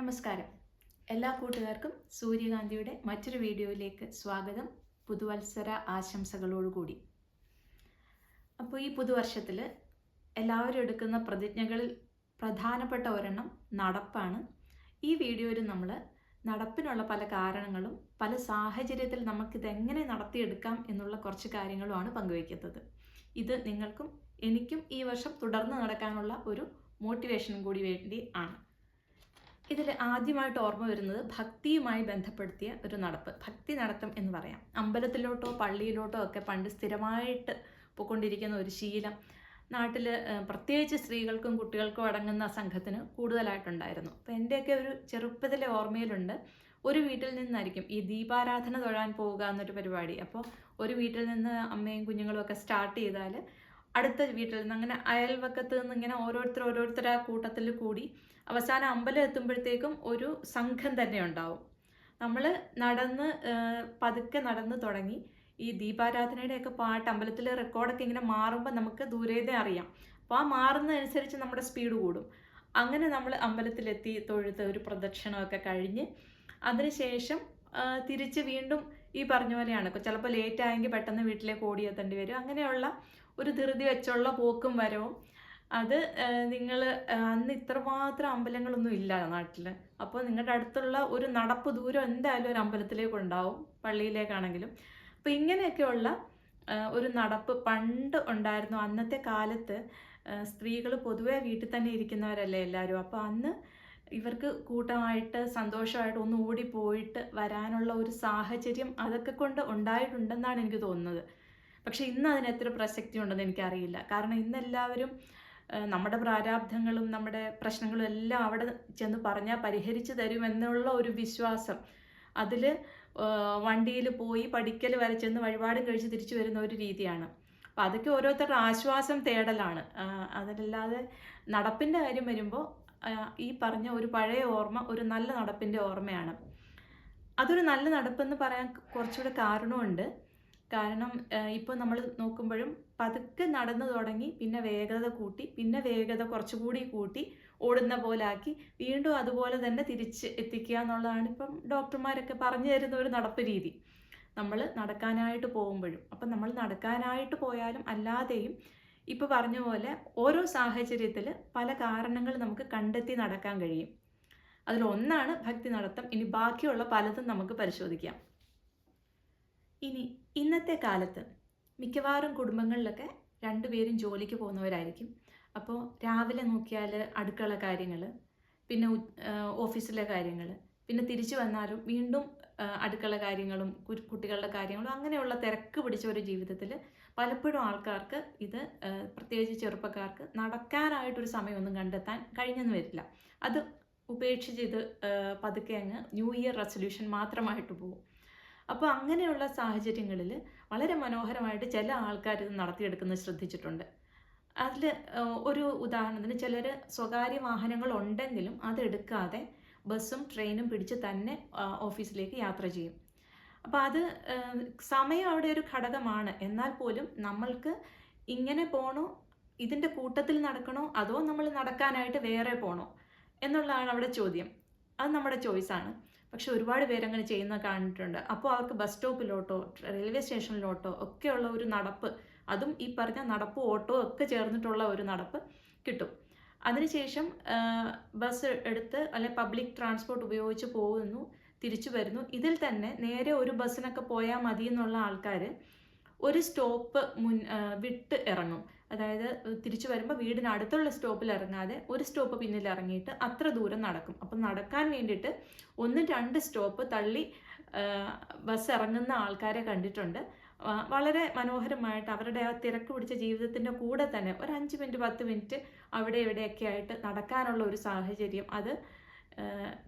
നമസ്കാരം. എല്ലാ കൂട്ടുകാർക്കും സൂര്യകാന്തിയുടെ മറ്റൊരു വീഡിയോയിലേക്ക് സ്വാഗതം. പുതുവത്സര ആശംസകളോടുകൂടി. അപ്പോൾ ഈ പുതുവർഷത്തിൽ എല്ലാവരും എടുക്കുന്ന പ്രതിജ്ഞകളിൽ പ്രധാനപ്പെട്ട ഒരെണ്ണം നടപ്പാണ്. ഈ വീഡിയോയിൽ നമ്മൾ നടപ്പിനുള്ള പല കാരണങ്ങളും പല സാഹചര്യത്തിൽ നമുക്കിതെങ്ങനെ നടത്തിയെടുക്കാം എന്നുള്ള കുറച്ച് കാര്യങ്ങളുമാണ് പങ്കുവയ്ക്കുന്നത്. ഇത് നിങ്ങൾക്കും എനിക്കും ഈ വർഷം തുടർന്ന് നടക്കാനുള്ള ഒരു മോട്ടിവേഷനും കൂടി വേണ്ടി ആണ്. ഇതിൽ ആദ്യമായിട്ട് ഓർമ്മ വരുന്നത് ഭക്തിയുമായി ബന്ധപ്പെടുത്തിയ ഒരു നടപ്പ് ഭക്തി നടത്തം എന്ന് പറയാം. അമ്പലത്തിലോട്ടോ പള്ളിയിലോട്ടോ ഒക്കെ പണ്ട് സ്ഥിരമായിട്ട് പോയിക്കൊണ്ടിരിക്കുന്ന ഒരു ശീലം. നാട്ടിൽ പ്രത്യേകിച്ച് സ്ത്രീകൾക്കും കുട്ടികൾക്കും അടങ്ങുന്ന സംഘത്തിന് കൂടുതലായിട്ടുണ്ടായിരുന്നു. അപ്പോൾ എന്റെയൊക്കെ ഒരു ചെറുപ്പത്തിലെ ഓർമ്മയിലുണ്ട് ഒരു വീട്ടിൽ നിന്നായിരിക്കും ഈ ദീപാരാധന തൊഴാൻ പോവുക എന്നൊരു പരിപാടി. അപ്പോൾ ഒരു വീട്ടിൽ നിന്ന് അമ്മയും കുഞ്ഞുങ്ങളും ഒക്കെ സ്റ്റാർട്ട് ചെയ്താൽ അടുത്ത വീട്ടിൽ നിന്ന് അങ്ങനെ അയൽവക്കത്ത് നിന്ന് ഇങ്ങനെ ഓരോരുത്തർ ആ കൂട്ടത്തിൽ കൂടി അവസാനം അമ്പലം എത്തുമ്പോഴത്തേക്കും ഒരു സംഘം തന്നെ ഉണ്ടാവും. നമ്മൾ നടന്ന് പതുക്കെ നടന്ന് തുടങ്ങി. ഈ ദീപാരാധനയുടെയൊക്കെ പാട്ട് അമ്പലത്തിൽ റെക്കോർഡൊക്കെ ഇങ്ങനെ മാറുമ്പോൾ നമുക്ക് ദൂരേതെ അറിയാം. അപ്പോൾ ആ മാറുന്നതനുസരിച്ച് നമ്മുടെ സ്പീഡ് കൂടും. അങ്ങനെ നമ്മൾ അമ്പലത്തിലെത്തി തൊഴുത്ത് ഒരു പ്രദക്ഷിണമൊക്കെ കഴിഞ്ഞ് അതിനുശേഷം തിരിച്ച് വീണ്ടും ഈ പറഞ്ഞ പോലെയാണ്. ചിലപ്പോൾ ലേറ്റ് ആയെങ്കിൽ പെട്ടെന്ന് വീട്ടിലേക്ക് ഓടിയെത്തേണ്ടി വരും. അങ്ങനെയുള്ള ഒരു ധൃതി വെച്ചുള്ള പോക്കും വരവും അത് നിങ്ങൾ അന്ന് ഇത്രമാത്രം അമ്പലങ്ങളൊന്നും ഇല്ല നാട്ടിൽ അപ്പോൾ നിങ്ങളുടെ അടുത്തുള്ള ഒരു നടപ്പ് ദൂരം എന്തായാലും ഒരു അമ്പലത്തിലേക്ക് ഉണ്ടാവും പള്ളിയിലേക്കാണെങ്കിലും. അപ്പോൾ ഇങ്ങനെയൊക്കെയുള്ള ഒരു നടപ്പ് പണ്ട് ഉണ്ടായിരുന്നു. അന്നത്തെ കാലത്ത് സ്ത്രീകൾ പൊതുവേ വീട്ടിൽ തന്നെ ഇരിക്കുന്നവരല്ലേ എല്ലാവരും അപ്പോൾ അന്ന് ഇവർക്ക് കൂട്ടമായിട്ട് സന്തോഷമായിട്ട് ഒന്ന് ഓടിപ്പോയിട്ട് വരാനുള്ള ഒരു സാഹചര്യം അതൊക്കെ കൊണ്ട് ഉണ്ടായിട്ടുണ്ടെന്നാണ് എനിക്ക് തോന്നുന്നത്. പക്ഷെ ഇന്ന് അതിന് എത്ര പ്രസക്തി ഉണ്ടെന്ന് എനിക്കറിയില്ല. കാരണം ഇന്ന് എല്ലാവരും നമ്മുടെ പ്രാരാബ്ധങ്ങളും നമ്മുടെ പ്രശ്നങ്ങളും എല്ലാം അവിടെ ചെന്ന് പറഞ്ഞാൽ പരിഹരിച്ചു തരും എന്നുള്ള ഒരു വിശ്വാസം. അതിൽ വണ്ടിയിൽ പോയി പഠിക്കൽ വരെ ചെന്ന് വഴിപാടും കഴിച്ച് തിരിച്ചു വരുന്ന ഒരു രീതിയാണ്. അപ്പോൾ അതൊക്കെ ഓരോരുത്തരുടെ ആശ്വാസം തേടലാണ്. അതല്ലാതെ നടപ്പിന്റെ കാര്യം വരുമ്പോൾ ഈ പറഞ്ഞ ഒരു പഴയ ഓർമ്മ ഒരു നല്ല നടപ്പിന്റെ ഓർമ്മയാണ്. അതൊരു നല്ല നടപ്പെന്ന് പറയാൻ കുറച്ചുകൂടെ കാരണമുണ്ട് കാരണം ഇപ്പോൾ നമ്മൾ നോക്കുമ്പോഴും പതുക്കെ നടന്നു തുടങ്ങി പിന്നെ വേഗത കൂട്ടി പിന്നെ വേഗത കുറച്ചുകൂടി കൂട്ടി ഓടുന്ന പോലെ ആക്കി വീണ്ടും അതുപോലെ തന്നെ തിരിച്ച് എത്തിക്കുക എന്നുള്ളതാണ് ഇപ്പം ഡോക്ടർമാരൊക്കെ പറഞ്ഞു തരുന്ന ഒരു നടപ്പ് രീതി. നമ്മൾ നടക്കാനായിട്ട് പോകുമ്പോഴും അപ്പം നമ്മൾ നടക്കാനായിട്ട് പോയാലും അല്ലാതെയും ഇപ്പോൾ പറഞ്ഞ പോലെ ഓരോ സാഹചര്യത്തിൽ പല കാരണങ്ങൾ നമുക്ക് കണ്ടെത്തി നടക്കാൻ കഴിയും. അതിലൊന്നാണ് ഭക്തി നടത്തം ഇനി ബാക്കിയുള്ള പലതും നമുക്ക് പരിശോധിക്കാം. ഇനി ഇന്നത്തെ കാലത്ത് മിക്കവാറും കുടുംബങ്ങളിലൊക്കെ രണ്ടുപേരും ജോലിക്ക് പോകുന്നവരായിരിക്കും. അപ്പോൾ രാവിലെ നോക്കിയാൽ അടുക്കള കാര്യങ്ങൾ പിന്നെ ഓഫീസിലെ കാര്യങ്ങൾ പിന്നെ തിരിച്ചു വന്നാലും വീണ്ടും അടുക്കള കാര്യങ്ങളും കുട്ടികളുടെ കാര്യങ്ങളും അങ്ങനെയുള്ള തിരക്ക് പിടിച്ച ഒരു ജീവിതത്തിൽ പലപ്പോഴും ആൾക്കാർക്ക് ഇത് പ്രത്യേകിച്ച് ചെറുപ്പക്കാർക്ക് നടക്കാനായിട്ടൊരു സമയമൊന്നും കണ്ടെത്താൻ കഴിഞ്ഞെന്ന് വരില്ല. അത് ഉപേക്ഷിച്ച് ഇത് പതുക്കെ അങ്ങ് ന്യൂ ഇയർ റെസൊല്യൂഷൻ മാത്രമായിട്ട് പോകും. അപ്പോൾ അങ്ങനെയുള്ള സാഹചര്യങ്ങളിൽ വളരെ മനോഹരമായിട്ട് ചില ആൾക്കാർ ഇത് നടത്തിയെടുക്കുന്നത് ശ്രദ്ധിച്ചിട്ടുണ്ട്. അതിൽ ഒരു ഉദാഹരണത്തിന് ചിലർ സ്വകാര്യ വാഹനങ്ങൾ ഉണ്ടെങ്കിലും അതെടുക്കാതെ ബസ്സും ട്രെയിനും പിടിച്ച് തന്നെ ഓഫീസിലേക്ക് യാത്ര ചെയ്യും. അപ്പോൾ അത് സമയം അവിടെ ഒരു ഘടകമാണ്. എന്നാൽ പോലും നമ്മൾക്ക് ഇങ്ങനെ പോണോ? ഇതിന്റെ കൂട്ടത്തിൽ നടക്കണോ? അതോ നമ്മൾ നടക്കാനായിട്ട് വേറെ പോണോ? എന്നുള്ളതാണ് അവിടെ ചോദ്യം. അത് നമ്മുടെ ചോയ്സാണ് പക്ഷെ ഒരുപാട് പേരങ്ങനെ ചെയ്യുന്ന കണ്ടിട്ടുണ്ട്. അപ്പോൾ അവർക്ക് ബസ് സ്റ്റോപ്പിലോട്ടോ റെയിൽവേ സ്റ്റേഷനിലോട്ടോ ഒക്കെയുള്ള ഒരു നടപ്പ് അതും ഈ പറഞ്ഞ നടപ്പ് ഓട്ടോ ഒക്കെ ചേർന്നിട്ടുള്ള ഒരു നടപ്പ് കിട്ടും. അതിനുശേഷം ബസ് എടുത്ത് അല്ലെ പബ്ലിക് ട്രാൻസ്പോർട്ട് ഉപയോഗിച്ച് പോകുന്നു തിരിച്ചു വരുന്നു. ഇതിൽ തന്നെ നേരെ ഒരു ബസ്സിനൊക്കെ പോയാൽ മതി എന്നുള്ള ആൾക്കാർ ഒരു സ്റ്റോപ്പ് മുൻ വിട്ട് ഇറങ്ങും. അതായത് തിരിച്ചു വരുമ്പോൾ വീടിന് അടുത്തുള്ള സ്റ്റോപ്പിൽ ഇറങ്ങാതെ ഒരു സ്റ്റോപ്പ് പിന്നിൽ ഇറങ്ങിയിട്ട് അത്ര ദൂരം നടക്കും. അപ്പം നടക്കാൻ വേണ്ടിയിട്ട് ഒന്ന് രണ്ട് സ്റ്റോപ്പ് തള്ളി ബസ് ഇറങ്ങുന്ന ആൾക്കാരെ കണ്ടിട്ടുണ്ട്. വളരെ മനോഹരമായിട്ട് അവരുടെ ആ തിരക്ക് പിടിച്ച ജീവിതത്തിന്റെ കൂടെ തന്നെ ഒരു അഞ്ച് മിനിറ്റ് പത്ത് മിനിറ്റ് അവിടെ ഇവിടെയൊക്കെ ആയിട്ട് നടക്കാനുള്ള ഒരു സാഹചര്യം അത്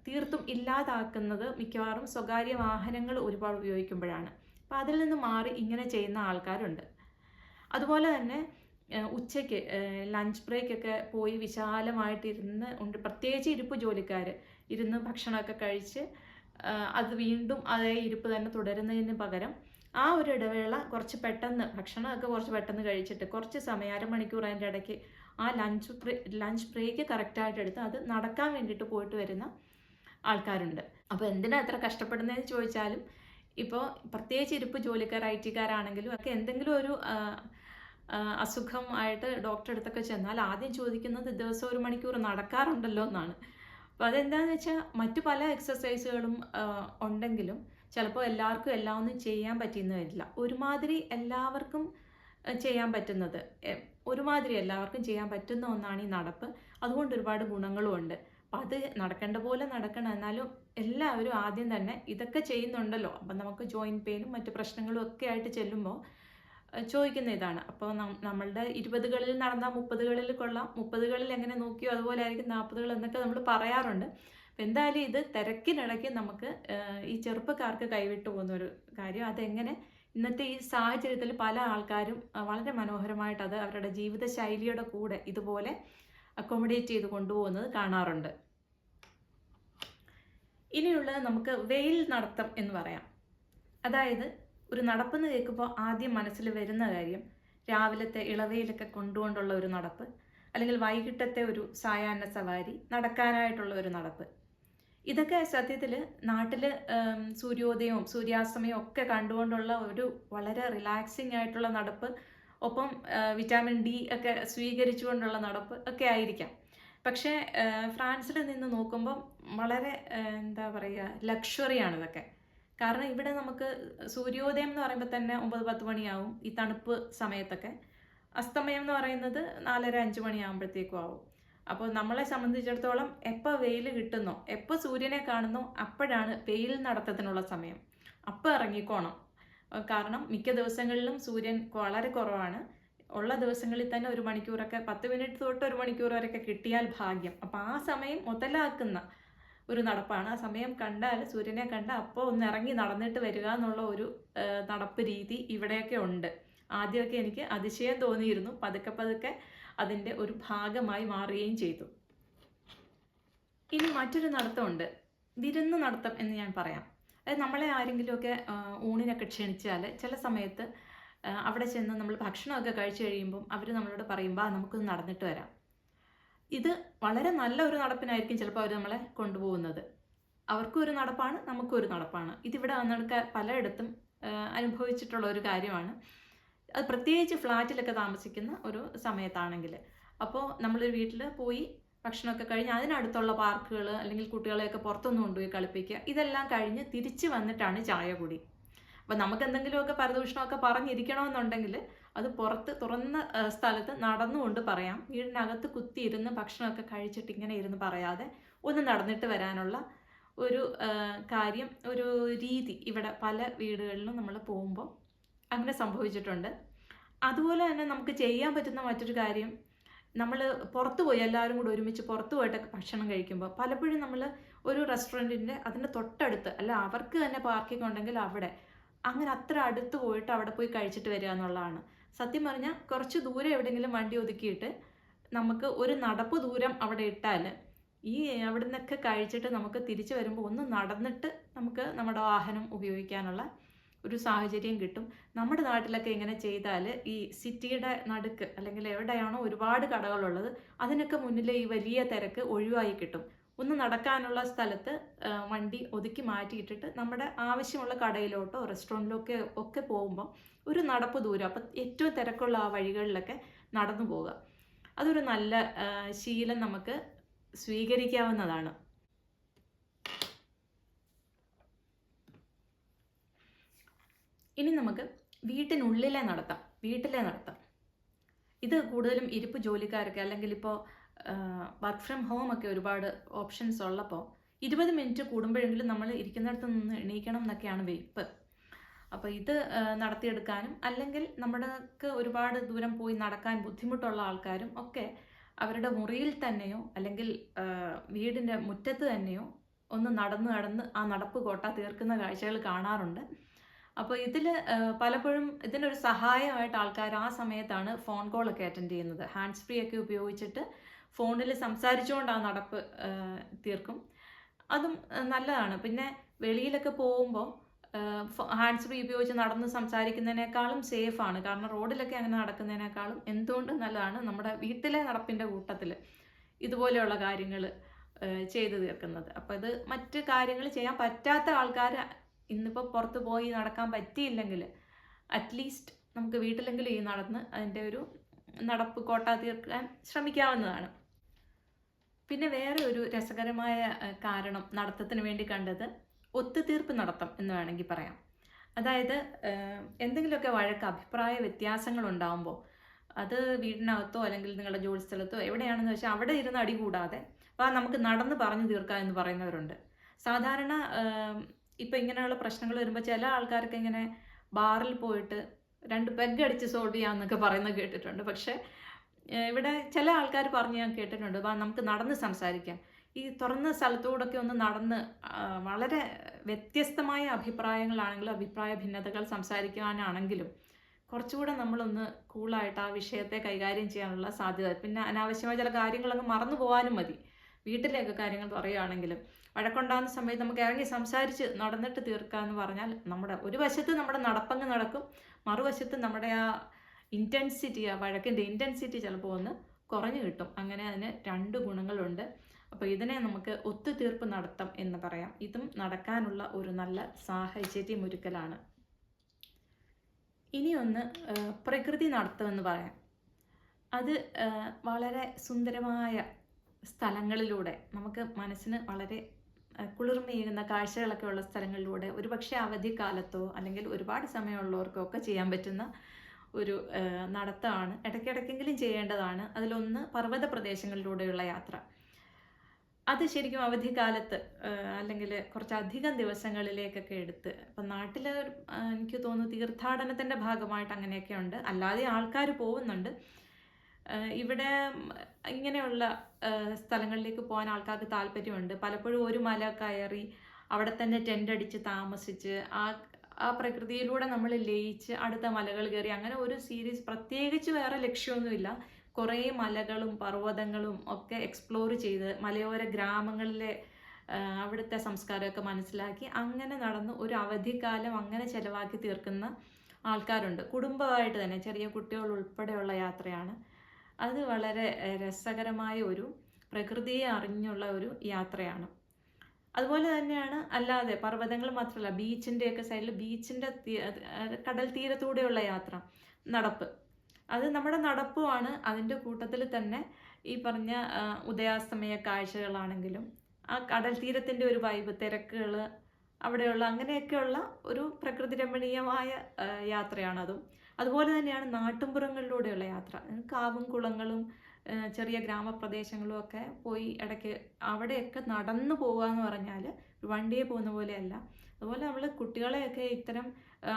തീർത്തും ഇല്ലാതാക്കുന്നത് മിക്കവാറും സ്വകാര്യ വാഹനങ്ങൾ ഒരുപാട് ഉപയോഗിക്കുമ്പോഴാണ്. അപ്പോൾ അതിൽ നിന്ന് മാറി ഇങ്ങനെ ചെയ്യുന്ന ആൾക്കാരുണ്ട്. അതുപോലെ തന്നെ ഉച്ചയ്ക്ക് ലഞ്ച് ബ്രേക്കൊക്കെ പോയി വിശാലമായിട്ടിരുന്ന് ഉണ്ട്. പ്രത്യേകിച്ച് ഇരിപ്പ് ജോലിക്കാർ ഇരുന്ന് ഭക്ഷണമൊക്കെ കഴിച്ച് അത് വീണ്ടും അതേ ഇരിപ്പ് തന്നെ തുടരുന്നതിന് പകരം ആ ഒരു ഇടവേള കുറച്ച് പെട്ടെന്ന് ഭക്ഷണമൊക്കെ കുറച്ച് പെട്ടെന്ന് കഴിച്ചിട്ട് കുറച്ച് സമയം അരമണിക്കൂർ അതിന്റെ ഇടയ്ക്ക് ആ ലഞ്ച് ബ്രേ ലഞ്ച് ബ്രേക്ക് കറക്റ്റായിട്ട് എടുത്ത് അത് നടക്കാൻ വേണ്ടിയിട്ട് പോയിട്ട് വരുന്ന ആൾക്കാരുണ്ട്. അപ്പോൾ എന്തിനാ എത്ര കഷ്ടപ്പെടുന്നതെന്ന് ചോദിച്ചാലും ഇപ്പോൾ പ്രത്യേകിച്ച് ഇരിപ്പ് ജോലിക്കാർ ഐ ടിക്കാരാണെങ്കിലും ഒക്കെ എന്തെങ്കിലും ഒരു അസുഖം ആയിട്ട് ഡോക്ടറെ അടുത്തൊക്കെ ചെന്നാൽ ആദ്യം ചോദിക്കുന്നത് ദിവസം ഒരു മണിക്കൂർ നടക്കാറുണ്ടല്ലോ എന്നാണ്. അപ്പോൾ അതെന്താണെന്ന് വെച്ചാൽ മറ്റു പല എക്സസൈസുകളും ഉണ്ടെങ്കിലും ചിലപ്പോൾ എല്ലാവർക്കും എല്ലാം ഒന്നും ചെയ്യാൻ പറ്റിയെന്ന് വരില്ല. ഒരുമാതിരി എല്ലാവർക്കും ചെയ്യാൻ പറ്റുന്നത്. ഒരുമാതിരി എല്ലാവർക്കും ചെയ്യാൻ പറ്റുന്ന ഒന്നാണ് ഈ നടപ്പ്. അതുകൊണ്ട് ഒരുപാട് ഗുണങ്ങളും ഉണ്ട്. അപ്പം അത് നടക്കേണ്ട പോലെ നടക്കണം. എന്നാലും എല്ലാവരും ആദ്യം തന്നെ ഇതൊക്കെ ചെയ്യുന്നുണ്ടല്ലോ. അപ്പം നമുക്ക് ജോയിന്റ് പെയിനും മറ്റു പ്രശ്നങ്ങളും ഒക്കെ ആയിട്ട് ചെല്ലുമ്പോൾ ചോദിക്കുന്ന ഇതാണ്. അപ്പോൾ നമ്മളുടെ ഇരുപതുകളിൽ നടന്ന മുപ്പതുകളിൽ കൊള്ളാം മുപ്പതുകളിൽ എങ്ങനെ നോക്കിയോ അതുപോലെ ആയിരിക്കും നാൽപ്പതുകൾ എന്നൊക്കെ നമ്മൾ പറയാറുണ്ട്. അപ്പം എന്തായാലും ഇത് തിരക്കിനിടയ്ക്ക് നമുക്ക് ഈ ചെറുപ്പക്കാർക്ക് കൈവിട്ടു പോകുന്ന ഒരു കാര്യം. അതെങ്ങനെ? ഇന്നത്തെ ഈ സാഹചര്യത്തിൽ പല ആൾക്കാരും വളരെ മനോഹരമായിട്ട് അത് അവരുടെ ജീവിത ശൈലിയുടെ കൂടെ ഇതുപോലെ അക്കോമഡേറ്റ് ചെയ്ത് കൊണ്ടുപോകുന്നത് കാണാറുണ്ട്. ഇനിയുള്ളത് നമുക്ക് വെയിൽ നടത്തം എന്ന് പറയാം. അതായത് ഒരു നടപ്പെന്ന് കേൾക്കുമ്പോൾ ആദ്യം മനസ്സിൽ വരുന്ന കാര്യം രാവിലത്തെ ഇളവയിലൊക്കെ കൊണ്ടുകൊണ്ടുള്ള ഒരു നടപ്പ് അല്ലെങ്കിൽ വൈകിട്ടത്തെ ഒരു സായാഹ്ന സവാരി നടക്കാനായിട്ടുള്ള ഒരു നടപ്പ്. ഇതൊക്കെ സത്യത്തിൽ നാട്ടിൽ സൂര്യോദയവും സൂര്യാസ്തമയവും ഒക്കെ കണ്ടുകൊണ്ടുള്ള ഒരു വളരെ റിലാക്സിങ് ആയിട്ടുള്ള നടപ്പ് ഒപ്പം വിറ്റാമിൻ ഡി ഒക്കെ സ്വീകരിച്ചുകൊണ്ടുള്ള നടപ്പ് ഒക്കെ ആയിരിക്കാം. പക്ഷേ ഫ്രാൻസിൽ നിന്ന് നോക്കുമ്പോൾ വളരെ എന്താ പറയുക ലക്ഷറിയാണ് ഇതൊക്കെ കാരണം ഇവിടെ നമുക്ക് സൂര്യോദയം എന്ന് പറയുമ്പോൾ തന്നെ ഒമ്പത് പത്ത് മണിയാവും ഈ തണുപ്പ് സമയത്തൊക്കെ. അസ്തമയം എന്ന് പറയുന്നത് നാലര അഞ്ച് മണിയാകുമ്പോഴത്തേക്കും ആവും. അപ്പോൾ നമ്മളെ സംബന്ധിച്ചിടത്തോളം എപ്പോൾ വെയിൽ കിട്ടുന്നോ എപ്പോൾ സൂര്യനെ കാണുന്നോ അപ്പോഴാണ് വെയിൽ നടത്തത്തിനുള്ള സമയം. അപ്പോൾ ഇറങ്ങിക്കോണം. കാരണം മിക്ക ദിവസങ്ങളിലും സൂര്യൻ വളരെ കുറവാണ്. ഉള്ള ദിവസങ്ങളിൽ തന്നെ ഒരു മണിക്കൂറൊക്കെ പത്ത് മിനിറ്റ് തൊട്ട് ഒരു മണിക്കൂർ വരെയൊക്കെ കിട്ടിയാൽ ഭാഗ്യം. അപ്പോൾ ആ സമയം മുതലാക്കുന്ന ഒരു നടപ്പാണ്. ആ സമയം കണ്ടാൽ സൂര്യനെ കണ്ട അപ്പോൾ ഒന്ന് ഇറങ്ങി നടന്നിട്ട് വരിക എന്നുള്ള ഒരു നടപ്പ് രീതി ഇവിടെയൊക്കെ ഉണ്ട്. ആദ്യമൊക്കെ എനിക്ക് അതിശയം തോന്നിയിരുന്നു. പതുക്കെ പതുക്കെ അതിന്റെ ഒരു ഭാഗമായി മാറുകയും ചെയ്തു. ഇനി മറ്റൊരു നടത്തമുണ്ട്. വിരുന്ന് നടത്തം എന്ന് ഞാൻ പറയാം. അതായത് നമ്മളെ ആരെങ്കിലുമൊക്കെ ഊണിനൊക്കെ ക്ഷണിച്ചാൽ ചില സമയത്ത് അവിടെ ചെന്ന് നമ്മൾ ഭക്ഷണമൊക്കെ കഴിച്ചു കഴിയുമ്പം അവർ നമ്മളോട് പറയുമ്പോൾ "ആ, നമുക്കൊന്ന് നടന്നിട്ട് വരാം. ഇത് വളരെ നല്ല ഒരു നടപ്പിനായിരിക്കും ചിലപ്പോൾ അവർ നമ്മളെ കൊണ്ടുപോകുന്നത്. അവർക്കും ഒരു നടപ്പാണ് നമുക്കും ഒരു നടപ്പാണ്. ഇതിവിടെ വന്നെടുക്ക പലയിടത്തും അനുഭവിച്ചിട്ടുള്ള ഒരു കാര്യമാണ്. അത് പ്രത്യേകിച്ച് ഫ്ലാറ്റിലൊക്കെ താമസിക്കുന്ന ഒരു സമയത്താണെങ്കിൽ അപ്പോൾ നമ്മളൊരു വീട്ടിൽ പോയി ഭക്ഷണമൊക്കെ കഴിഞ്ഞ് അതിനടുത്തുള്ള പാർക്കുകൾ അല്ലെങ്കിൽ കുട്ടികളെയൊക്കെ പുറത്തൊന്നും കൊണ്ടുപോയി കളിപ്പിക്കുക ഇതെല്ലാം കഴിഞ്ഞ് തിരിച്ച് വന്നിട്ടാണ് ചായ കുടി അപ്പോൾ നമുക്ക് എന്തെങ്കിലുമൊക്കെ പരദൂഷണമൊക്കെ പറഞ്ഞിരിക്കണമെന്നുണ്ടെങ്കിൽ അത് പുറത്ത് തുറന്ന സ്ഥലത്ത് നടന്നുകൊണ്ട് പറയാം. വീടിനകത്ത് കുത്തിയിരുന്ന് ഭക്ഷണമൊക്കെ കഴിച്ചിട്ട് ഇങ്ങനെ ഇരുന്ന് പറയാതെ ഒന്ന് നടന്നിട്ട് വരാനുള്ള ഒരു കാര്യം ഒരു രീതി ഇവിടെ പല വീടുകളിലും നമ്മൾ പോകുമ്പോൾ അങ്ങനെ സംഭവിച്ചിട്ടുണ്ട്. അതുപോലെ തന്നെ നമുക്ക് ചെയ്യാൻ പറ്റുന്ന മറ്റൊരു കാര്യം നമ്മൾ പുറത്ത് പോയി എല്ലാവരും കൂടെ ഒരുമിച്ച് പുറത്ത് പോയിട്ടൊക്കെ ഭക്ഷണം കഴിക്കുമ്പോൾ പലപ്പോഴും നമ്മൾ ഒരു റെസ്റ്റോറന്റിന്റെ അതിന്റെ തൊട്ടടുത്ത് അല്ല അവർക്ക് തന്നെ പാർക്കിംഗ് ഉണ്ടെങ്കിൽ അവിടെ അങ്ങനെ അത്ര അടുത്ത് പോയിട്ട് അവിടെ പോയി കഴിച്ചിട്ട് വരിക എന്നുള്ളതാണ്. സത്യം പറഞ്ഞാൽ കുറച്ച് ദൂരെ എവിടെയെങ്കിലും വണ്ടി ഒതുക്കിയിട്ട് നമുക്ക് ഒരു നടപ്പ് ദൂരം അവിടെ ഇട്ടാൽ ഈ അവിടെ നിന്നൊക്കെ കഴിച്ചിട്ട് നമുക്ക് തിരിച്ചു വരുമ്പോൾ ഒന്ന് നടന്നിട്ട് നമുക്ക് നമ്മുടെ വാഹനം ഉപയോഗിക്കാനുള്ള ഒരു സാഹചര്യം കിട്ടും. നമ്മുടെ നാട്ടിലൊക്കെ ഇങ്ങനെ ചെയ്താൽ ഈ സിറ്റിയുടെ നടുക്ക് അല്ലെങ്കിൽ എവിടെയാണോ ഒരുപാട് കടകളുള്ളത് അതിനൊക്കെ മുന്നിലെ ഈ വലിയ തിരക്ക് ഒഴിവായി കിട്ടും. ഒന്ന് നടക്കാനുള്ള സ്ഥലത്ത് വണ്ടി ഒതുക്കി മാറ്റിയിട്ടിട്ട് നമ്മുടെ ആവശ്യമുള്ള കടയിലോട്ടോ റെസ്റ്റോറന്റിലൊക്കെ ഒക്കെ പോകുമ്പോൾ ഒരു നടപ്പ് ദൂരം അപ്പം ഏറ്റവും തിരക്കുള്ള ആ വഴികളിലൊക്കെ നടന്നു പോവുക. അതൊരു നല്ല ശീലം നമുക്ക് സ്വീകരിക്കാവുന്നതാണ്. ഇനി നമുക്ക് വീട്ടിനുള്ളിലെ നടത്താം വീട്ടിലെ നടത്താം. ഇത് കൂടുതലും ഇരിപ്പ് ജോലിക്കാരൊക്കെ അല്ലെങ്കിൽ ഇപ്പോൾ വർക്ക് ഫ്രം ഹോം ഒക്കെ ഒരുപാട് ഓപ്ഷൻസ് ഉള്ളപ്പോൾ ഇരുപത് മിനിറ്റ് കൂടുമ്പോഴെങ്കിലും നമ്മൾ ഇരിക്കുന്നിടത്ത് നിന്ന് എണീക്കണം എന്നൊക്കെയാണ് വെയ്പ്പ്. അപ്പോൾ ഇത് നടത്തിയെടുക്കാനും അല്ലെങ്കിൽ നമ്മൾക്ക് ഒരുപാട് ദൂരം പോയി നടക്കാൻ ബുദ്ധിമുട്ടുള്ള ആൾക്കാരും ഒക്കെ അവരുടെ മുറിയിൽ തന്നെയോ അല്ലെങ്കിൽ വീടിന്റെ മുറ്റത്ത് തന്നെയോ ഒന്ന് നടന്ന് നടന്ന് ആ നടപ്പ് കോട്ട തീർക്കുന്ന കാഴ്ചകൾ കാണാറുണ്ട്. അപ്പോൾ ഇതിൽ പലപ്പോഴും ഇതിനൊരു സഹായമായിട്ട് ആൾക്കാർ ആ സമയത്താണ് ഫോൺ കോളൊക്കെ അറ്റൻഡ് ചെയ്യുന്നത്. ഹാൻഡ്സ് ഫ്രീ ഒക്കെ ഉപയോഗിച്ചിട്ട് ഫോണിൽ സംസാരിച്ചുകൊണ്ട് ആ നടപ്പ് തീർക്കും. അതും നല്ലതാണ്. പിന്നെ വെളിയിലൊക്കെ പോകുമ്പോൾ ഹാൻഡ്സ് ഫ്രീ ഉപയോഗിച്ച് നടന്ന് സംസാരിക്കുന്നതിനേക്കാളും സേഫാണ്. കാരണം റോഡിലൊക്കെ അങ്ങനെ നടക്കുന്നതിനേക്കാളും എന്തുകൊണ്ടും നല്ലതാണ് നമ്മുടെ വീട്ടിലെ നടപ്പിന്റെ കൂട്ടത്തിൽ ഇതുപോലെയുള്ള കാര്യങ്ങൾ ചെയ്തു തീർക്കുന്നത്. അപ്പോൾ ഇത് മറ്റ് കാര്യങ്ങൾ ചെയ്യാൻ പറ്റാത്ത ആൾക്കാർ ഇന്നിപ്പോൾ പുറത്ത് പോയി നടക്കാൻ പറ്റിയില്ലെങ്കിൽ അറ്റ്ലീസ്റ്റ് നമുക്ക് വീട്ടിലെങ്കിലും ഈ നടന്ന് അതിന്റെ ഒരു നടപ്പ് കോട്ട തീർക്കാൻ ശ്രമിക്കാവുന്നതാണ്. പിന്നെ വേറെ ഒരു രസകരമായ കാരണം നടത്തത്തിന് വേണ്ടി കണ്ടത് ഒത്തുതീർപ്പ് നടത്തം എന്ന് വേണമെങ്കിൽ പറയാം. അതായത് എന്തെങ്കിലുമൊക്കെ വഴക്ക് അഭിപ്രായ വ്യത്യാസങ്ങൾ ഉണ്ടാകുമ്പോൾ അത് വീടിനകത്തോ അല്ലെങ്കിൽ നിങ്ങളുടെ ജോലി സ്ഥലത്തോ എവിടെയാണെന്ന് വെച്ചാൽ അവിടെ ഇരുന്ന് അടി കൂടാതെ അപ്പോൾ നമുക്ക് നടന്ന് പറഞ്ഞു തീർക്കാം എന്ന് പറയുന്നവരുണ്ട്. സാധാരണ ഇപ്പം ഇങ്ങനെയുള്ള പ്രശ്നങ്ങൾ വരുമ്പോൾ ചില ആൾക്കാർക്ക് ഇങ്ങനെ ബാറിൽ പോയിട്ട് രണ്ട് പെഗ് അടിച്ച് സോൾവ് ചെയ്യാമെന്നൊക്കെ പറയുന്നത് കേട്ടിട്ടുണ്ട്. പക്ഷേ ഇവിടെ ചില ആൾക്കാർ പറഞ്ഞ് ഞാൻ കേട്ടിട്ടുണ്ട്. നമുക്ക് നടന്ന് സംസാരിക്കാം. ഈ തുറന്ന സ്ഥലത്തൂടൊക്കെ ഒന്ന് നടന്ന് വളരെ വ്യത്യസ്തമായ അഭിപ്രായങ്ങളാണെങ്കിലും അഭിപ്രായ ഭിന്നതകൾ സംസാരിക്കുവാനാണെങ്കിലും കുറച്ചുകൂടെ നമ്മളൊന്ന് കൂളായിട്ട് ആ വിഷയത്തെ കൈകാര്യം ചെയ്യാനുള്ള സാധ്യത. പിന്നെ അനാവശ്യമായ ചില കാര്യങ്ങളൊക്കെ മറന്നു പോകാനും മതി. വീട്ടിലെയൊക്കെ കാര്യങ്ങൾ പറയുകയാണെങ്കിലും വഴക്കുണ്ടാകുന്ന സമയത്ത് നമുക്ക് ഇറങ്ങി സംസാരിച്ച് നടന്നിട്ട് തീർക്കാന്ന് പറഞ്ഞാൽ നമ്മുടെ ഒരു വശത്ത് നമ്മുടെ നടപ്പങ്ങ് നടക്കും മറുവശത്ത് നമ്മുടെ ആ ഇന്റൻസിറ്റി ആ വഴക്കിന്റെ ഇന്റൻസിറ്റി ചിലപ്പോൾ ഒന്ന് കുറഞ്ഞു കിട്ടും. അങ്ങനെ അതിന് രണ്ട് ഗുണങ്ങളുണ്ട്. അപ്പോൾ ഇതിനെ നമുക്ക് ഒത്തുതീർപ്പ് നടത്തം എന്ന് പറയാം. ഇതും നടക്കാനുള്ള ഒരു നല്ല സാഹചര്യം ഒരുക്കലാണ്. ഇനി ഒന്ന് പ്രകൃതി നടത്തം എന്ന് പറയാം. അത് വളരെ സുന്ദരമായ സ്ഥലങ്ങളിലൂടെ നമുക്ക് മനസ്സിന് വളരെ കുളിർമയുന്ന കാഴ്ചകളൊക്കെ ഉള്ള സ്ഥലങ്ങളിലൂടെ ഒരുപക്ഷെ അവധിക്കാലത്തോ അല്ലെങ്കിൽ ഒരുപാട് സമയമുള്ളവർക്കോ ഒക്കെ ചെയ്യാൻ പറ്റുന്ന ഒരു നടത്തമാണ് ഇടയ്ക്കിടയ്ക്കെങ്കിലും ചെയ്യേണ്ടതാണ്. അതിലൊന്ന് പർവത പ്രദേശങ്ങളിലൂടെയുള്ള യാത്ര. അത് ശരിക്കും അവധിക്കാലത്ത് അല്ലെങ്കിൽ കുറച്ചധികം ദിവസങ്ങളിലേക്കൊക്കെ എടുത്ത് ഇപ്പം നാട്ടിൽ എനിക്ക് തോന്നുന്നു തീർത്ഥാടനത്തിന്റെ ഭാഗമായിട്ട് അങ്ങനെയൊക്കെ ഉണ്ട്. അല്ലാതെ ആൾക്കാർ പോകുന്നുണ്ട്. ഇവിടെ ഇങ്ങനെയുള്ള സ്ഥലങ്ങളിലേക്ക് പോകാൻ ആൾക്കാർക്ക് താല്പര്യമുണ്ട്. പലപ്പോഴും ഒരു മല കയറി അവിടെ തന്നെ ടെന്റ് അടിച്ച് താമസിച്ച് ആ ആ പ്രകൃതിയിലൂടെ നമ്മൾ ലയിച്ച് അടുത്ത മലകൾ കയറി അങ്ങനെ ഒരു സീരീസ് പ്രത്യേകിച്ച് വേറെ ലക്ഷ്യമൊന്നുമില്ല. കുറേ മലകളും പർവതങ്ങളും ഒക്കെ എക്സ്പ്ലോർ ചെയ്ത് മലയോര ഗ്രാമങ്ങളിലെ അവിടുത്തെ സംസ്കാരമൊക്കെ മനസ്സിലാക്കി അങ്ങനെ നടന്ന് ഒരു അവധിക്കാലം അങ്ങനെ ചിലവാക്കി തീർക്കുന്ന ആൾക്കാരുണ്ട്. കുടുംബമായിട്ട് തന്നെ ചെറിയ കുട്ടികൾ ഉൾപ്പെടെയുള്ള യാത്രയാണ്. അത് വളരെ രസകരമായ ഒരു പ്രകൃതിയെ അറിഞ്ഞുള്ള ഒരു യാത്രയാണ്. അതുപോലെ തന്നെയാണ് അല്ലാതെ പർവതങ്ങൾ മാത്രമല്ല ബീച്ചിന്റെയൊക്കെ സൈഡിൽ ബീച്ചിന്റെ കടൽ തീരത്തൂടെയുള്ള യാത്ര നടപ്പ്. അത് നമ്മുടെ നടപ്പുമാണ്. അതിന്റെ കൂട്ടത്തിൽ തന്നെ ഈ പറഞ്ഞ ഉദയാസ്തമയ കാഴ്ചകളാണെങ്കിലും ആ കടൽ തീരത്തിന്റെ ഒരു വൈബ് തിരക്കുകൾ അവിടെയുള്ള അങ്ങനെയൊക്കെയുള്ള ഒരു പ്രകൃതി രമണീയമായ യാത്രയാണതും അതുപോലെ തന്നെയാണ് നാട്ടുമ്പുറങ്ങളിലൂടെയുള്ള യാത്ര. കാവും കുളങ്ങളും ചെറിയ ഗ്രാമപ്രദേശങ്ങളും ഒക്കെ പോയി ഇടയ്ക്ക് അവിടെയൊക്കെ നടന്നു പോകുക എന്ന് പറഞ്ഞാൽ വണ്ടിയെ പോകുന്ന പോലെയല്ല. അതുപോലെ നമ്മൾ കുട്ടികളെയൊക്കെ ഇത്തരം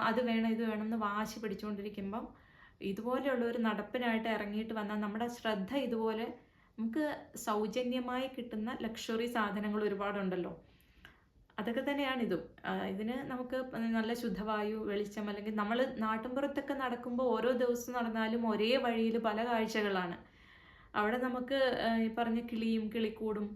അത് വേണം ഇത് വേണം എന്ന് വാശി പിടിച്ചുകൊണ്ടിരിക്കുമ്പം ഇതുപോലെയുള്ള ഒരു നടപ്പിനായിട്ട് ഇറങ്ങിയിട്ട് വന്നാൽ നമ്മുടെ ശ്രദ്ധ ഇതുപോലെ നമുക്ക് സൗജന്യമായി കിട്ടുന്ന ലക്ഷറി സാധനങ്ങൾ ഒരുപാടുണ്ടല്ലോ. അതൊക്കെ തന്നെയാണ് ഇതും. ഇതിന് നമുക്ക് നല്ല ശുദ്ധവായു വെളിച്ചം അല്ലെങ്കിൽ നമ്മൾ നാട്ടിൻപുറത്തൊക്കെ നടക്കുമ്പോൾ ഓരോ ദിവസം നടന്നാലും ഒരേ വഴിയിൽ പല കാഴ്ചകളാണ്. അവിടെ നമുക്ക് ഈ പറഞ്ഞ കിളിയും കിളിക്കൂടും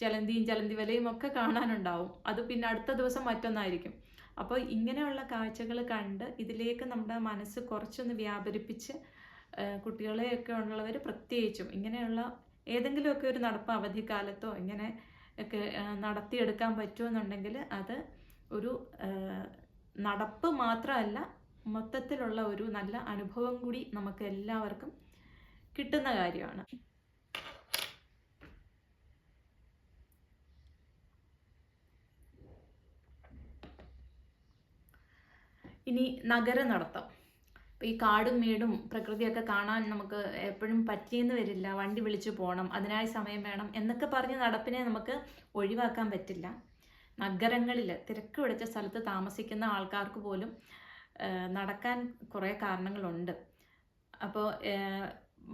ചലന്തിയും ചലന്തി വലയും ഒക്കെ കാണാനുണ്ടാവും. അത് പിന്നെ അടുത്ത ദിവസം മറ്റൊന്നായിരിക്കും. അപ്പോൾ ഇങ്ങനെയുള്ള കാഴ്ചകൾ കണ്ട് ഇതിലേക്ക് നമ്മുടെ മനസ്സ് കുറച്ചൊന്ന് വ്യാപരിപ്പിച്ച് കുട്ടികളെ കുട്ടികളെയൊക്കെ ഉള്ളവർ പ്രത്യേകിച്ചും ഇങ്ങനെയുള്ള ഏതെങ്കിലുമൊക്കെ ഒരു നടപ്പ് അവധിക്കാലത്തോ ഇങ്ങനെ ഒക്കെ നടത്തിയെടുക്കാൻ പറ്റുമെന്നുണ്ടെങ്കിൽ അത് ഒരു നടപ്പ് മാത്രമല്ല മൊത്തത്തിലുള്ള ഒരു നല്ല അനുഭവം കൂടി നമുക്ക് എല്ലാവർക്കും കിട്ടുന്ന കാര്യമാണ്. ഇനി നഗര നടത്തം. ഈ കാടും മേടും പ്രകൃതിയൊക്കെ കാണാൻ നമുക്ക് എപ്പോഴും പറ്റിയെന്ന് വരില്ല. വണ്ടി വിളിച്ചു പോകണം അതിനായി സമയം വേണം എന്നൊക്കെ പറഞ്ഞ് നടപ്പിനെ നമുക്ക് ഒഴിവാക്കാൻ പറ്റില്ല. നഗരങ്ങളിൽ തിരക്ക് പിടിച്ച സ്ഥലത്ത് താമസിക്കുന്ന ആൾക്കാർക്ക് പോലും നടക്കാൻ കുറേ കാരണങ്ങളുണ്ട്. അപ്പോൾ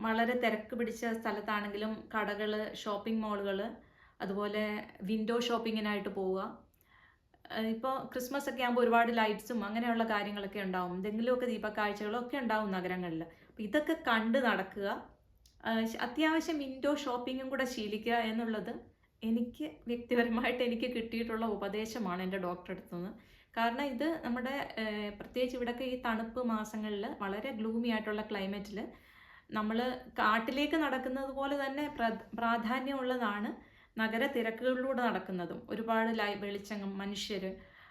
വളരെ തിരക്ക് പിടിച്ച സ്ഥലത്താണെങ്കിലും കടകൾ ഷോപ്പിംഗ് മാളുകൾ അതുപോലെ വിൻഡോ ഷോപ്പിങ്ങിനായിട്ട് പോവുക ഇപ്പോൾ ക്രിസ്മസ് ഒക്കെ ആകുമ്പോൾ ഒരുപാട് ലൈറ്റ്സും അങ്ങനെയുള്ള കാര്യങ്ങളൊക്കെ ഉണ്ടാവും. എന്തെങ്കിലുമൊക്കെ ദീപക്കാഴ്ചകളൊക്കെ ഉണ്ടാവും നഗരങ്ങളിൽ അപ്പോൾ ഇതൊക്കെ കണ്ട് നടക്കുക. അത്യാവശ്യം വിൻഡോ ഷോപ്പിങ്ങും കൂടെ ശീലിക്കുക എന്നുള്ളത് എനിക്ക് വ്യക്തിപരമായിട്ട് എനിക്ക് കിട്ടിയിട്ടുള്ള ഉപദേശമാണ് എന്റെ ഡോക്ടറെ അടുത്തുനിന്ന് കാരണം ഇത് നമ്മുടെ പ്രത്യേകിച്ച് ഇവിടെയൊക്കെ ഈ തണുപ്പ് മാസങ്ങളിൽ വളരെ ഗ്ലൂമി ആയിട്ടുള്ള ക്ലൈമറ്റിൽ നമ്മൾ കാട്ടിലേക്ക് നടക്കുന്നത് പോലെ തന്നെ പ്ര പ്രാധാന്യമുള്ളതാണ്. നഗര തിരക്കുകളിലൂടെ നടക്കുന്നതും ഒരുപാട് ലൈ വെളിച്ചങ്ങൾ മനുഷ്യർ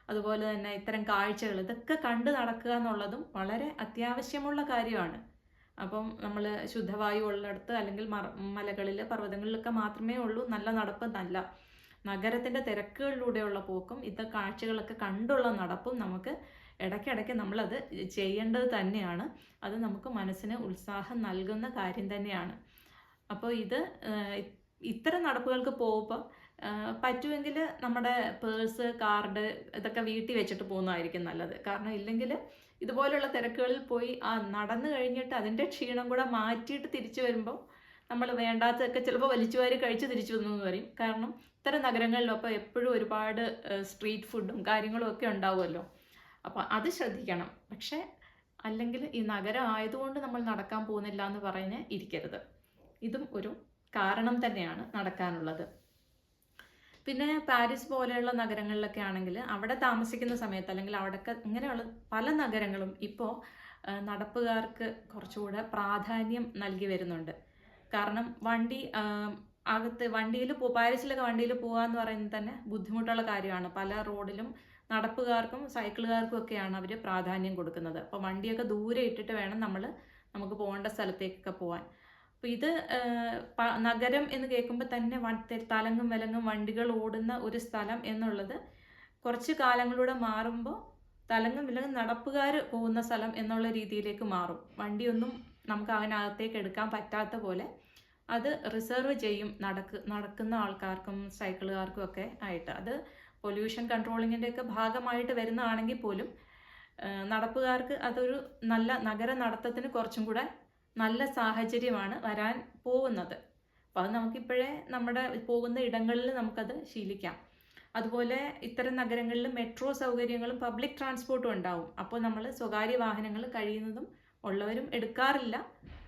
അതുപോലെ തന്നെ ഇത്തരം കാഴ്ചകൾ ഇതൊക്കെ കണ്ടു നടക്കുക എന്നുള്ളതും വളരെ അത്യാവശ്യമുള്ള കാര്യമാണ്. അപ്പം നമ്മൾ ശുദ്ധവായു ഉള്ളിടത്ത് അല്ലെങ്കിൽ മലകളിൽ പർവതങ്ങളിലൊക്കെ മാത്രമേ ഉള്ളൂ. നല്ല നടപ്പ് നല്ല നഗരത്തിന്റെ തിരക്കുകളിലൂടെയുള്ള പോക്കും ഇത്ത കാഴ്ചകളൊക്കെ കണ്ടുള്ള നടപ്പും നമുക്ക് ഇടയ്ക്കിടയ്ക്ക് നമ്മളത് ചെയ്യേണ്ടത് തന്നെയാണ്. അത് നമുക്ക് മനസ്സിന് ഉത്സാഹം നൽകുന്ന കാര്യം തന്നെയാണ്. അപ്പോൾ ഇത് ഇത്തരം നടപ്പുകൾക്ക് പോകുമ്പോൾ പറ്റുമെങ്കിൽ നമ്മുടെ പേഴ്സ് കാർഡ് ഇതൊക്കെ വീട്ടിൽ വെച്ചിട്ട് പോകുന്നതായിരിക്കും നല്ലത്. കാരണം ഇല്ലെങ്കിൽ ഇതുപോലുള്ള തിരക്കുകളിൽ പോയി ആ നടന്നു കഴിഞ്ഞിട്ട് അതിന്റെ ക്ഷീണം കൂടെ മാറ്റിയിട്ട് തിരിച്ചു വരുമ്പോൾ നമ്മൾ വേണ്ടാത്തതൊക്കെ ചിലപ്പോൾ വലിച്ചു വാരി കഴിച്ച് തിരിച്ചു വന്നു എന്ന് പറയും. കാരണം ഇത്തരം നഗരങ്ങളിലൊപ്പം എപ്പോഴും ഒരുപാട് സ്ട്രീറ്റ് ഫുഡും കാര്യങ്ങളും ഒക്കെ ഉണ്ടാവുമല്ലോ. അപ്പോൾ അത് ശ്രദ്ധിക്കണം. പക്ഷേ അല്ലെങ്കിൽ ഈ നഗരം ആയതുകൊണ്ട് നമ്മൾ നടക്കാൻ പോകുന്നില്ല എന്ന് പറഞ്ഞ് ഇരിക്കരുത്. ഇതും ഒരു കാരണം തന്നെയാണ് നടക്കാനുള്ളത്. പിന്നെ പാരീസ് പോലെയുള്ള നഗരങ്ങളിലൊക്കെ ആണെങ്കിൽ അവിടെ താമസിക്കുന്ന സമയത്ത് അല്ലെങ്കിൽ അവിടെയൊക്കെ ഇങ്ങനെയുള്ള പല നഗരങ്ങളും ഇപ്പോൾ നടപ്പുകാർക്ക് കുറച്ചുകൂടെ പ്രാധാന്യം നൽകി വരുന്നുണ്ട്. കാരണം വണ്ടി അകത്ത് വണ്ടിയിൽ പോ പാരീസിലൊക്കെ വണ്ടിയിൽ പോകുക എന്ന് പറയുന്നത് തന്നെ ബുദ്ധിമുട്ടുള്ള കാര്യമാണ്. പല റോഡിലും നടപ്പുകാർക്കും സൈക്കിളുകാർക്കും ഒക്കെയാണ് അവർ പ്രാധാന്യം കൊടുക്കുന്നത്. അപ്പോൾ വണ്ടിയൊക്കെ ദൂരെ ഇട്ടിട്ട് വേണം നമ്മൾ നമുക്ക് പോകേണ്ട സ്ഥലത്തേക്കൊക്കെ പോകാൻ. അപ്പോൾ ഇത് നഗരം എന്ന് കേൾക്കുമ്പോൾ തന്നെ തലങ്ങും വിലങ്ങും വണ്ടികൾ ഓടുന്ന ഒരു സ്ഥലം എന്നുള്ളത് കുറച്ച് കാലങ്ങളിലൂടെ മാറുമ്പോൾ തലങ്ങും വിലങ്ങും നടപ്പുകാർ പോകുന്ന സ്ഥലം എന്നുള്ള രീതിയിലേക്ക് മാറും. വണ്ടിയൊന്നും നമുക്ക് അതിനകത്തേക്ക് എടുക്കാൻ പറ്റാത്ത പോലെ അത് റിസർവ് ചെയ്യും നടക്ക് നടക്കുന്ന ആൾക്കാർക്കും സൈക്കിളുകാർക്കും ഒക്കെ ആയിട്ട്. അത് പൊല്യൂഷൻ കൺട്രോളിങ്ങിന്റെ ഒക്കെ ഭാഗമായിട്ട് വരുന്നതാണെങ്കിൽ പോലും നടപ്പുകാർക്ക് അതൊരു നല്ല നഗര നടത്തത്തിന് കുറച്ചും കൂടെ നല്ല സാഹചര്യമാണ് വരാൻ പോകുന്നത്. അപ്പോൾ അത് നമുക്കിപ്പോഴേ നമ്മുടെ പോകുന്ന ഇടങ്ങളിൽ നമുക്കത് ശീലിക്കാം. അതുപോലെ ഇത്തരം നഗരങ്ങളിൽ മെട്രോ സൗകര്യങ്ങളും പബ്ലിക് ട്രാൻസ്പോർട്ടും ഉണ്ടാവും. അപ്പോൾ നമ്മൾ സ്വകാര്യ വാഹനങ്ങൾ കഴിയുന്നതും ഉള്ളവരും എടുക്കാറില്ല.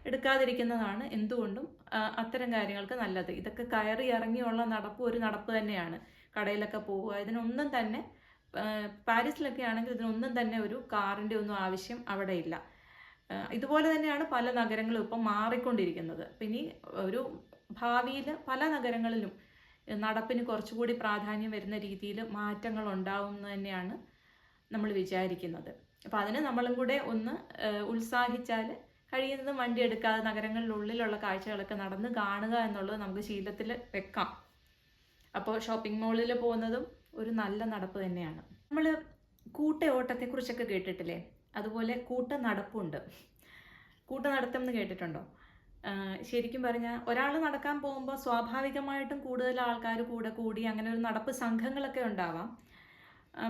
എടുക്കാതിരിക്കുന്നതാണ് എന്തുകൊണ്ടും അത്തരം കാര്യങ്ങൾക്ക് നല്ലത്. ഇതൊക്കെ കയറി ഇറങ്ങിയുള്ള നടപ്പ് ഒരു നടപ്പ് തന്നെയാണ്. കടയിലൊക്കെ പോവുക ഇതിനൊന്നും തന്നെ പാരീസിലൊക്കെ ആണെങ്കിൽ ഇതിനൊന്നും തന്നെ ഒരു കാറിന്റെ ഒന്നും ആവശ്യം അവിടെ ഇല്ല. ഇതുപോലെ തന്നെയാണ് പല നഗരങ്ങളും ഇപ്പം മാറിക്കൊണ്ടിരിക്കുന്നത്. പിന്നെ ഒരു ഭാവിയിൽ പല നഗരങ്ങളിലും നടപ്പിന് കുറച്ചുകൂടി പ്രാധാന്യം വരുന്ന രീതിയിൽ മാറ്റങ്ങൾ ഉണ്ടാവും എന്ന് തന്നെയാണ് നമ്മൾ വിചാരിക്കുന്നത്. അപ്പോൾ അതിന് നമ്മളും കൂടെ ഒന്ന് ഉത്സാഹിച്ചാൽ കഴിയുന്നതും വണ്ടി എടുക്കാതെ നഗരങ്ങളിലുള്ളിലുള്ള കാഴ്ചകളൊക്കെ നടന്ന് കാണുക എന്നുള്ളത് നമുക്ക് ശീലത്തിൽ വെക്കാം. അപ്പോൾ ഷോപ്പിംഗ് മോളിൽ പോകുന്നതും ഒരു നല്ല നടപ്പ് തന്നെയാണ്. നമ്മൾ കൂട്ട ഓട്ടത്തെക്കുറിച്ചൊക്കെ കേട്ടിട്ടില്ലേ? അതുപോലെ കൂട്ട നടപ്പുണ്ട് കൂട്ട നടത്തം എന്ന് കേട്ടിട്ടുണ്ടോ? ശരിക്കും പറഞ്ഞാൽ ഒരാൾ നടക്കാൻ പോകുമ്പോൾ സ്വാഭാവികമായിട്ടും കൂടുതൽ ആൾക്കാർ കൂടെ കൂടി അങ്ങനെ ഒരു നടപ്പ് സംഘങ്ങളൊക്കെ ഉണ്ടാവാം.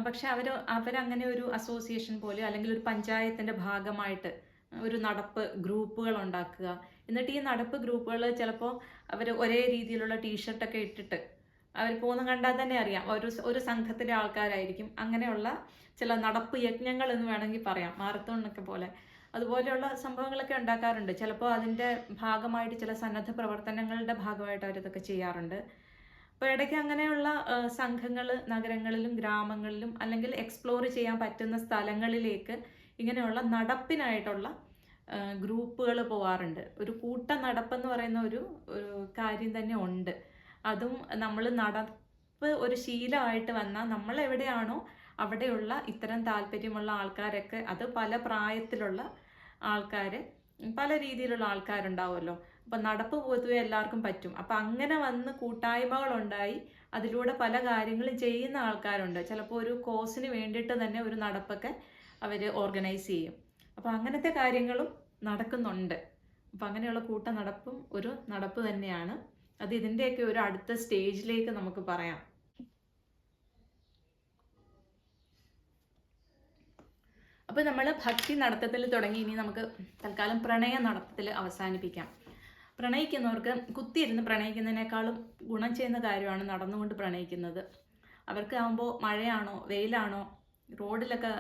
പക്ഷെ അവർ അവരങ്ങനെ ഒരു അസോസിയേഷൻ പോലെ അല്ലെങ്കിൽ ഒരു പഞ്ചായത്തിന്റെ ഭാഗമായിട്ട് ഒരു നടപ്പ് ഗ്രൂപ്പുകൾ ഉണ്ടാക്കുക. എന്നിട്ട് ഈ നടപ്പ് ഗ്രൂപ്പുകൾ ചിലപ്പോൾ അവർ ഒരേ രീതിയിലുള്ള ടീഷർട്ടൊക്കെ ഇട്ടിട്ട് അവർ പോകുന്ന കണ്ടാൽ തന്നെ അറിയാം. ഒരു ഒരു സംഘത്തിലെ ആൾക്കാരായിരിക്കും. അങ്ങനെയുള്ള ചില നടപ്പ് യജ്ഞങ്ങൾ എന്ന് വേണമെങ്കിൽ പറയാം മാരത്തോണൊക്കെ പോലെ. അതുപോലെയുള്ള സംഭവങ്ങളൊക്കെ ഉണ്ടാക്കാറുണ്ട്. ചിലപ്പോൾ അതിന്റെ ഭാഗമായിട്ട് ചില സന്നദ്ധ പ്രവർത്തനങ്ങളുടെ ഭാഗമായിട്ട് അവരിതൊക്കെ ചെയ്യാറുണ്ട്. അപ്പോൾ ഇടയ്ക്ക് അങ്ങനെയുള്ള സംഘങ്ങൾ നഗരങ്ങളിലും ഗ്രാമങ്ങളിലും അല്ലെങ്കിൽ എക്സ്പ്ലോർ ചെയ്യാൻ പറ്റുന്ന സ്ഥലങ്ങളിലേക്ക് ഇങ്ങനെയുള്ള നടപ്പിനായിട്ടുള്ള ഗ്രൂപ്പുകൾ പോവാറുണ്ട്. ഒരു കൂട്ട നടപ്പെന്ന് പറയുന്ന ഒരു കാര്യം തന്നെ ഉണ്ട്. അതും നമ്മൾ നടപ്പ് ഒരു ശീലമായിട്ട് വന്നാൽ നമ്മൾ എവിടെയാണോ അവിടെയുള്ള ഇത്തരം താല്പര്യമുള്ള ആൾക്കാരൊക്കെ അത് പല പ്രായത്തിലുള്ള ആൾക്കാർ പല രീതിയിലുള്ള ആൾക്കാരുണ്ടാവുമല്ലോ. അപ്പം നടപ്പ് പൊതുവെ എല്ലാവർക്കും പറ്റും. അപ്പം അങ്ങനെ വന്ന് കൂട്ടായ്മകളുണ്ടായി അതിലൂടെ പല കാര്യങ്ങളും ചെയ്യുന്ന ആൾക്കാരുണ്ട്. ചിലപ്പോൾ ഒരു കോഴ്സിന് വേണ്ടിയിട്ട് തന്നെ ഒരു നടപ്പൊക്കെ അവർ ഓർഗനൈസ് ചെയ്യും. അപ്പോൾ അങ്ങനത്തെ കാര്യങ്ങളും നടക്കുന്നുണ്ട്. അപ്പം അങ്ങനെയുള്ള കൂട്ട നടപ്പും ഒരു നടപ്പ് തന്നെയാണ്. അത് ഇതിന്റെയൊക്കെ ഒരു അടുത്ത സ്റ്റേജിലേക്ക് നമുക്ക് പറയാം. അപ്പോൾ നമ്മൾ ഭക്തി നടത്തത്തിൽ തുടങ്ങി ഇനി നമുക്ക് തൽക്കാലം പ്രണയ നടത്തത്തിൽ അവസാനിപ്പിക്കാം. പ്രണയിക്കുന്നവർക്ക് കുത്തിയിരുന്ന് പ്രണയിക്കുന്നതിനേക്കാളും ഗുണം ചെയ്യുന്ന കാര്യമാണ് നടന്നുകൊണ്ട് പ്രണയിക്കുന്നത്. അവർക്ക് ആകുമ്പോൾ മഴയാണോ വെയിലാണോ റോഡിലൊക്കെ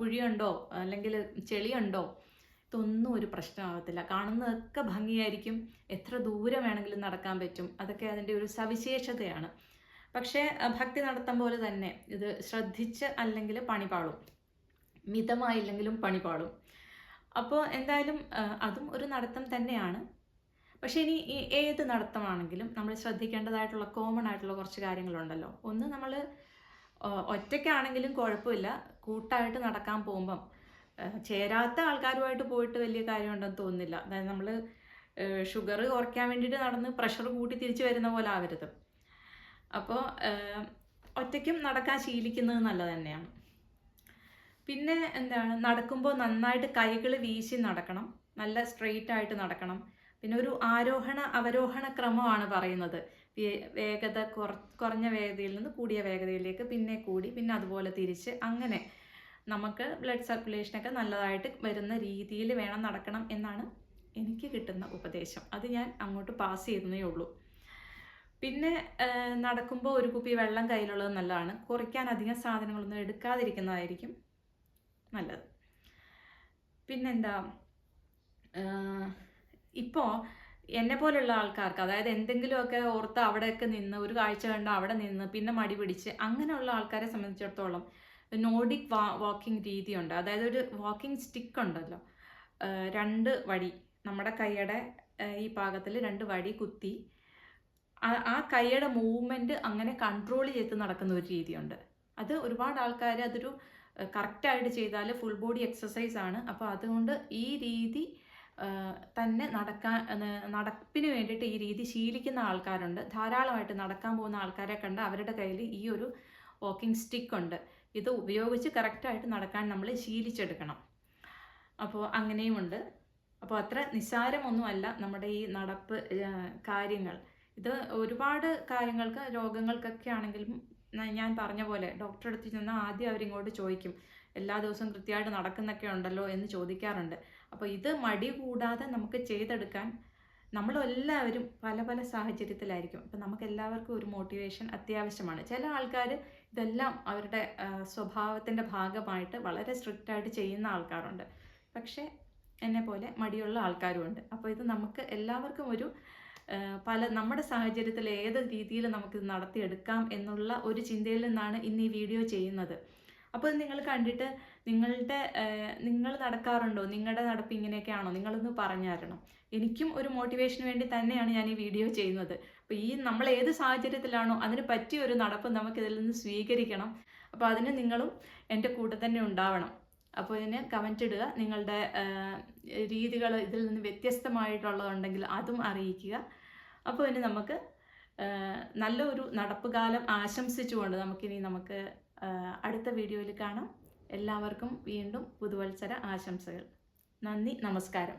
കുഴിയുണ്ടോ അല്ലെങ്കിൽ ചെളിയുണ്ടോ ഇതൊന്നും ഒരു പ്രശ്നമാകത്തില്ല കാണുന്നതൊക്കെ ഭംഗിയായിരിക്കും. എത്ര ദൂരം വേണമെങ്കിലും നടക്കാൻ പറ്റും. അതൊക്കെ അതിന്റെ ഒരു സവിശേഷതയാണ്. പക്ഷേ ഭക്തി നടത്തം പോലെ തന്നെ ഇത് ശ്രദ്ധിച്ച് അല്ലെങ്കിൽ പണിപാളും മിതമായില്ലെങ്കിലും പണിപാളും അപ്പോൾ എന്തായാലും അതും ഒരു നടത്തം തന്നെയാണ്. പക്ഷേ ഇനി ഏത് നടത്തമാണെങ്കിലും നമ്മൾ ശ്രദ്ധിക്കേണ്ടതായിട്ടുള്ള കോമൺ ആയിട്ടുള്ള കുറച്ച് കാര്യങ്ങളുണ്ടല്ലോ. ഒന്ന് നമ്മൾ ഒറ്റയ്ക്കാണെങ്കിലും കുഴപ്പമില്ല. കൂട്ടായിട്ട് നടക്കാൻ പോകുമ്പം ചേരാത്ത ആൾക്കാരുമായിട്ട് പോയിട്ട് വലിയ കാര്യമുണ്ടെന്ന് തോന്നുന്നില്ല. അതായത് നമ്മൾ ഷുഗർ കുറയ്ക്കാൻ വേണ്ടിയിട്ട് നടന്ന് പ്രഷർ കൂട്ടി തിരിച്ചു വരുന്ന പോലെ ആവരുത്. അപ്പോൾ ഒറ്റയ്ക്കും നടക്കാൻ ശീലിക്കുന്നത് നല്ലത് തന്നെയാണ്. പിന്നെ എന്താണ്? നടക്കുമ്പോൾ നന്നായിട്ട് കൈകൾ വീശി നടക്കണം. നല്ല സ്ട്രെയിറ്റ് ആയിട്ട് നടക്കണം. പിന്നെ ഒരു ആരോഹണ അവരോഹണ ക്രമമാണ് പറയുന്നത്. വേഗത കുറ കുറഞ്ഞ വേഗതയിൽ നിന്ന് കൂടിയ വേഗതയിലേക്ക് പിന്നെ കൂടി പിന്നെ അതുപോലെ തിരിച്ച് അങ്ങനെ നമുക്ക് ബ്ലഡ് സർക്കുലേഷനൊക്കെ നല്ലതായിട്ട് വരുന്ന രീതിയിൽ വേണം നടക്കണം എന്നാണ് എനിക്ക് കിട്ടുന്ന ഉപദേശം. അത് ഞാൻ അങ്ങോട്ട് പാസ് ചെയ്യുന്നേ ഉള്ളൂ. പിന്നെ നടക്കുമ്പോൾ ഒരു കുപ്പി വെള്ളം കയ്യിലുള്ളത് നല്ലതാണ്. കുറയ്ക്കാൻ അധികം സാധനങ്ങളൊന്നും എടുക്കാതിരിക്കുന്നതായിരിക്കും. നല്ലത്. പിന്നെന്താ ഇപ്പോൾ എന്നെ പോലുള്ള ആൾക്കാർക്ക് അതായത് എന്തെങ്കിലുമൊക്കെ ഓർത്ത് അവിടെയൊക്കെ നിന്ന് ഒരു കാഴ്ച കണ്ട് അവിടെ നിന്ന് പിന്നെ മടി പിടിച്ച് അങ്ങനെയുള്ള ആൾക്കാരെ സംബന്ധിച്ചിടത്തോളം നോഡിക് വാ വാക്കിംഗ് രീതിയുണ്ട്. അതായത് ഒരു വാക്കിംഗ് സ്റ്റിക്ക് ഉണ്ടല്ലോ. രണ്ട് വടി നമ്മുടെ കൈയുടെ ഈ പാകത്തിൽ രണ്ട് വടി കുത്തി ആ- കൈയുടെ മൂവ്മെന്റ് അങ്ങനെ കൺട്രോൾ ചെയ്ത് നടക്കുന്ന ഒരു രീതിയുണ്ട്. അത് ഒരുപാട് ആൾക്കാർ അതൊരു കറക്റ്റായിട്ട് ചെയ്താൽ ഫുൾ ബോഡി എക്സസൈസ് ആണ്. അപ്പോൾ അതുകൊണ്ട് ഈ രീതി തന്നെ നടക്കാൻ നടപ്പിന് വേണ്ടിയിട്ട് ഈ രീതി ശീലിക്കുന്ന ആൾക്കാരുണ്ട്. ധാരാളമായിട്ട് നടക്കാൻ പോകുന്ന ആൾക്കാരെ കണ്ട് അവരുടെ കയ്യിൽ ഈ ഒരു വാക്കിംഗ് സ്റ്റിക്ക് ഉണ്ട്. ഇത് ഉപയോഗിച്ച് കറക്റ്റായിട്ട് നടക്കാൻ നമ്മൾ ശീലിച്ചെടുക്കണം. അപ്പോൾ അങ്ങനെയുമുണ്ട് അപ്പോൾ അത്ര നിസ്സാരമൊന്നുമല്ല നമ്മുടെ ഈ നടപ്പ് കാര്യങ്ങൾ. ഇത് ഒരുപാട് കാര്യങ്ങൾക്ക് രോഗങ്ങൾക്കൊക്കെ ആണെങ്കിലും ഞാൻ പറഞ്ഞ പോലെ ഡോക്ടറെ അടുത്ത് ചെന്നാൽ ആദ്യം അവരിങ്ങോട്ട് ചോദിക്കും. എല്ലാ ദിവസവും കൃത്യമായിട്ട് നടക്കുന്നൊക്കെ ഉണ്ടല്ലോ എന്ന് ചോദിക്കാറുണ്ട്. അപ്പോൾ ഇത് മടി കൂടാതെ നമുക്ക് ചെയ്തെടുക്കാൻ നമ്മളെല്ലാവരും പല പല സാഹചര്യത്തിലായിരിക്കും. അപ്പം നമുക്ക് എല്ലാവർക്കും ഒരു മോട്ടിവേഷൻ അത്യാവശ്യമാണ്. ചില ആൾക്കാർ ഇതെല്ലാം അവരുടെ സ്വഭാവത്തിന്റെ ഭാഗമായിട്ട് വളരെ സ്ട്രിക്റ്റ് ആയിട്ട് ചെയ്യുന്ന ആൾക്കാരുണ്ട്. പക്ഷേ എന്നെ പോലെ മടിയുള്ള ആൾക്കാരുമുണ്ട്. അപ്പോൾ ഇത് നമുക്ക് എല്ലാവർക്കും ഒരു പല നമ്മുടെ സാഹചര്യത്തിൽ ഏത് രീതിയിൽ നമുക്കിത് നടത്തിയെടുക്കാം എന്നുള്ള ഒരു ചിന്തയിൽ നിന്നാണ് ഇന്ന് ഈ വീഡിയോ ചെയ്യുന്നത്. അപ്പോൾ നിങ്ങൾ കണ്ടിട്ട് നിങ്ങളുടെ നിങ്ങൾ നടക്കാറുണ്ടോ? നിങ്ങളുടെ നടപ്പ് ഇങ്ങനെയൊക്കെയാണോ? നിങ്ങളൊന്ന് പറഞ്ഞു തരണം. എനിക്കും ഒരു മോട്ടിവേഷന് വേണ്ടി തന്നെയാണ് ഞാൻ ഈ വീഡിയോ ചെയ്യുന്നത്. അപ്പോൾ ഈ നമ്മൾ ഏത് സാഹചര്യത്തിലാണോ അതിന് പറ്റിയ ഒരു നടപ്പ് നമുക്കിതിൽ നിന്ന് സ്വീകരിക്കണം. അപ്പോൾ അതിന് നിങ്ങളും എന്റെ കൂടെ തന്നെ ഉണ്ടാവണം. അപ്പോൾ ഇതിന് കമന്റ് ഇടുക. നിങ്ങളുടെ രീതികൾ ഇതിൽ നിന്ന് വ്യത്യസ്തമായിട്ടുള്ളതുണ്ടെങ്കിൽ അതും അറിയിക്കുക. അപ്പോൾ ഇനി നമുക്ക് നല്ല നല്ലൊരു നടപ്പുകാലം ആശംസിച്ചുകൊണ്ട് നമുക്കിനി നമുക്ക് അടുത്ത വീഡിയോയിൽ കാണാം. എല്ലാവർക്കും വീണ്ടും പുതുവത്സര ആശംസകൾ. നന്ദി നമസ്കാരം.